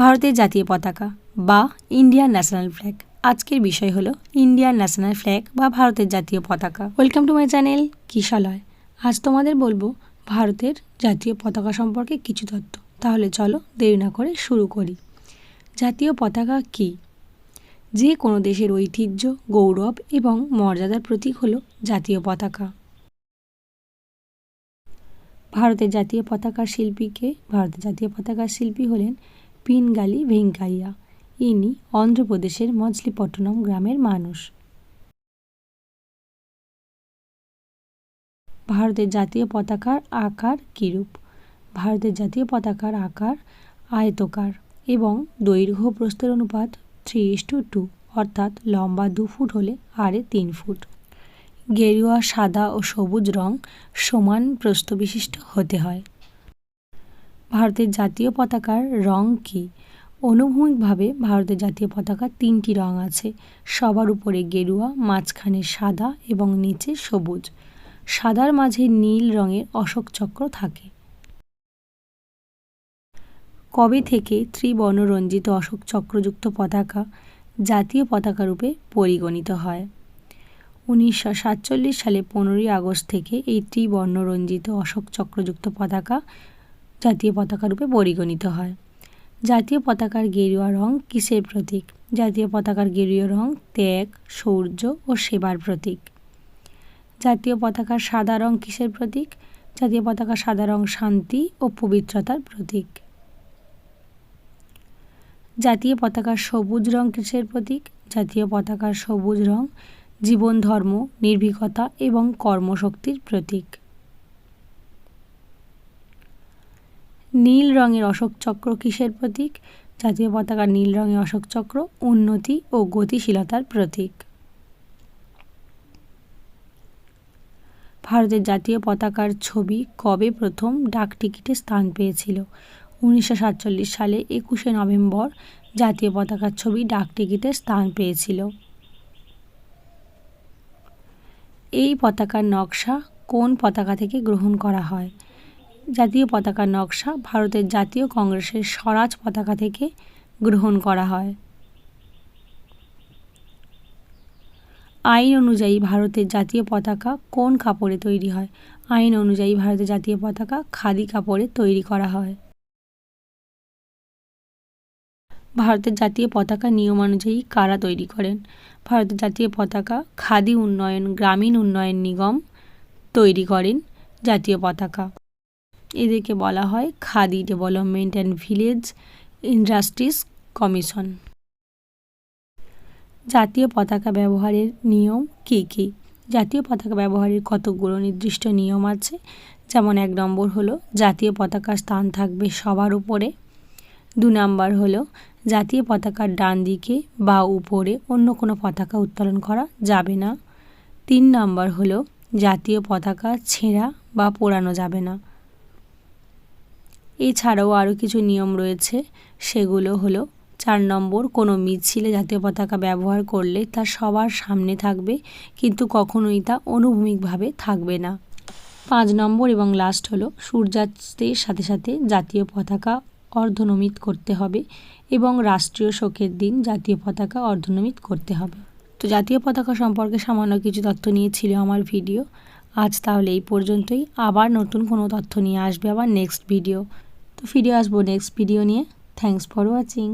ভারতের জাতীয় পতাকা বা ইন্ডিয়ান ন্যাশনাল ফ্ল্যাগ আজকের বিষয় হলো ইন্ডিয়ান ন্যাশনাল ফ্ল্যাগ বা ভারতের জাতীয় পতাকা। Welcome to my channel Kishalay আজ তোমাদের বলব ভারতের জাতীয় পতাকা সম্পর্কে কিছু তথ্য। তাহলে চলো দেরি না করে শুরু করি। জাতীয় পতাকা কী? যে কোনো দেশের ঐতিহ্য, গৌরব এবং মর্যাদার প্রতীক হলো জাতীয় পতাকা। ভারতের জাতীয় পতাকার শিল্পীকে ভারতের জাতীয় পতাকার শিল্পী হলেন পিনগালি ভেঙ্কাইয়া। ইনি অন্ধ্রপ্রদেশের মজলিপট্টনম গ্রামের মানুষ। ভারতের জাতীয় পতাকার আকার কীরূপ? ভারতের জাতীয় পতাকার আকার আয়তকার এবং দৈর্ঘ্য প্রস্থের অনুপাত থ্রি ইস টু টু, অর্থাৎ লম্বা দু ফুট হলে আড়ে তিন ফুট। গেরুয়া, সাদা ও সবুজ রং সমান প্রস্থবিশিষ্ট হতে হয়। ভারতের জাতীয় পতাকার রং কী? অনুভূমিকভাবে ভারতের জাতীয় পতাকার তিনটি রং আছে। সবার উপরে গেরুয়া, মাঝখানে সাদা এবং নিচে সবুজ। সাদার মাঝে নীল রঙের অশোক চক্র থাকে। কবে থেকে ত্রিবর্ণরঞ্জিত অশোক চক্রযুক্ত পতাকা জাতীয় পতাকা রূপে পরিগণিত হয়? উনিশশো সাতচল্লিশ সালে পনেরোই আগস্ট থেকে এই ত্রিবর্ণরঞ্জিত অশোক চক্রযুক্ত পতাকা জাতীয় পতাকা রূপে পরিগণিত হয়। জাতীয় পতাকার গেরুয়া রং কিসের প্রতীক? জাতীয় পতাকার গেরুয়া রং ত্যাগ শৌর্য ও সেবার প্রতীক। জাতীয় পতাকার সাদা রং কিসের প্রতীক? জাতীয় পতাকার সাদা রং শান্তি ও পবিত্রতার প্রতীক। জাতীয় পতাকার সবুজ রং কিসের প্রতীক? জাতীয় পতাকার সবুজ রং জীবন, ধর্ম, নির্ভীকতা এবং কর্মশক্তির প্রতীক। নীল রঙের অশোক চক্র কিসের প্রতীক? জাতীয় পতাকার নীল রঙের অশোক চক্র, উন্নতি ও গতিশীলতার প্রতীক। ভারতের জাতীয় পতাকার ছবি কবে প্রথম ডাকটিকিটে স্থান পেয়েছিল? উনিশশো সাতচল্লিশ সালে একুশে নভেম্বর জাতীয় পতাকার ছবি ডাকটিকিটে স্থান পেয়েছিল। এই পতাকার নকশা কোন পতাকা থেকে গ্রহণ করা হয়? জাতীয় পতাকার নকশা ভারতের জাতীয় কংগ্রেসের স্বরাজ পতাকা থেকে গ্রহণ করা হয়। আইন অনুযায়ী ভারতের জাতীয় পতাকা কোন কাপড়ে তৈরি হয়? আইন অনুযায়ী ভারতের জাতীয় পতাকা খাদি কাপড়ে তৈরি করা হয়। ভারতের জাতীয় পতাকা নিয়মানুযায়ী কারা তৈরি করেন? ভারতের জাতীয় পতাকা খাদি উন্নয়ন, গ্রামীণ উন্নয়ন নিগম তৈরি করেন জাতীয় পতাকা। এদেরকে বলা হয় Khadi development and village industries commission. জাতীয় পতাকা ব্যবহারের নিয়ম কী কী? জাতীয় পতাকা ব্যবহারের কতগুলো নির্দিষ্ট নিয়ম আছে? যেমন এক নম্বর হলো, জাতীয় পতাকার স্থান থাকবে সবার উপরে। দু নম্বর হলো, জাতীয় পতাকার ডান দিকে বা উপরে অন্য কোনো পতাকা উত্তোলন করা যাবে না। তিন নম্বর হলো, জাতীয় পতাকা ছেঁড়া বা পোড়ানো যাবে না। এছাড়াও আরও কিছু নিয়ম রয়েছে। সেগুলো হলো, চার নম্বর, কোনো মিছিলে জাতীয় পতাকা ব্যবহার করলে তা সবার সামনে থাকবে, কিন্তু কখনোই তা অনুভূমিকভাবে থাকবে না। পাঁচ নম্বর এবং লাস্ট হলো, সূর্যাস্তের সাথে সাথে জাতীয় পতাকা অর্ধনমিত করতে হবে এবং রাষ্ট্রীয় শোকের দিন জাতীয় পতাকা অর্ধনমিত করতে হবে। তো জাতীয় পতাকা সম্পর্কে সামান্য কিছু তথ্য নিয়েছিল আমার ভিডিও। আজ তাহলে এই পর্যন্তই। আবার নতুন কোনো তথ্য নিয়ে আসবে আবার নেক্সট ভিডিও তো ফিরে আসব নেক্সট ভিডিও নিয়ে. Thanks for watching